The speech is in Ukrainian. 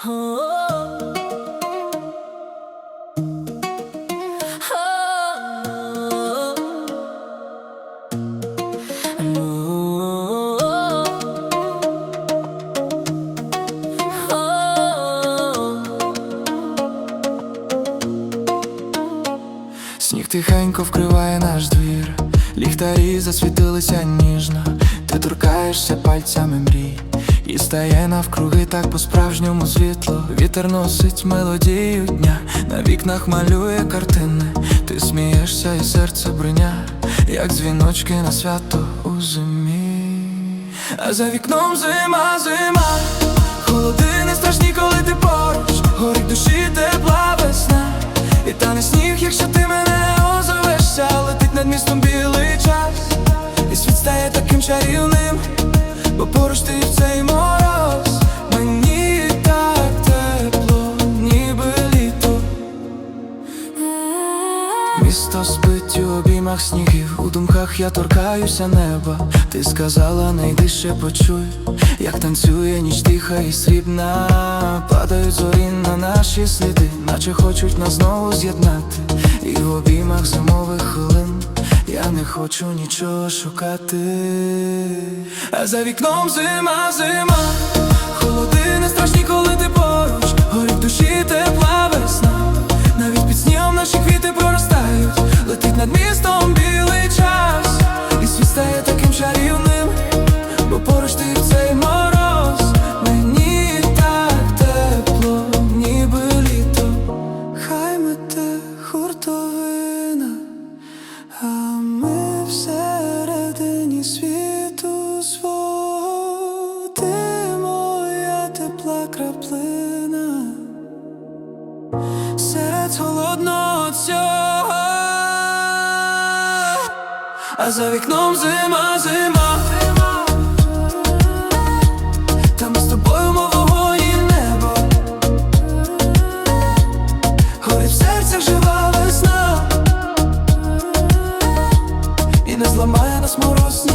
Сніг тихенько вкриває наш двір, ліхтарі засвітилися ніжно, ти торкаєшся пальцями мрій, і стає навкруги так по-справжньому світло. Вітер носить мелодію дня, на вікнах малює картини, ти смієшся і серце бриня, як дзвіночки на свято у зимі. А за вікном зима, зима, холоди не страшні, коли ти поруч, горить душі тепла весна. І тане сніг, якщо ти мене озовешся, летить над містом білий час, і світ стає таким чарівним, бо поруч ти в цей мороз, мені так тепло, ніби літо. Місто спить у обіймах снігів, у думках я торкаюся неба. Ти сказала, не ще почуй, як танцює ніч тиха і срібна. Падають зорі на наші сліди, наче хочуть нас знову з'єднати. І в обіймах зимових хочу нічого шукати. А за вікном зима, зима, холоди не страшні, коли ти поруч, горить душі тепла краплина. Серед холодного цього, а за вікном зима, зима. Жива весна. І не зламає нас мороз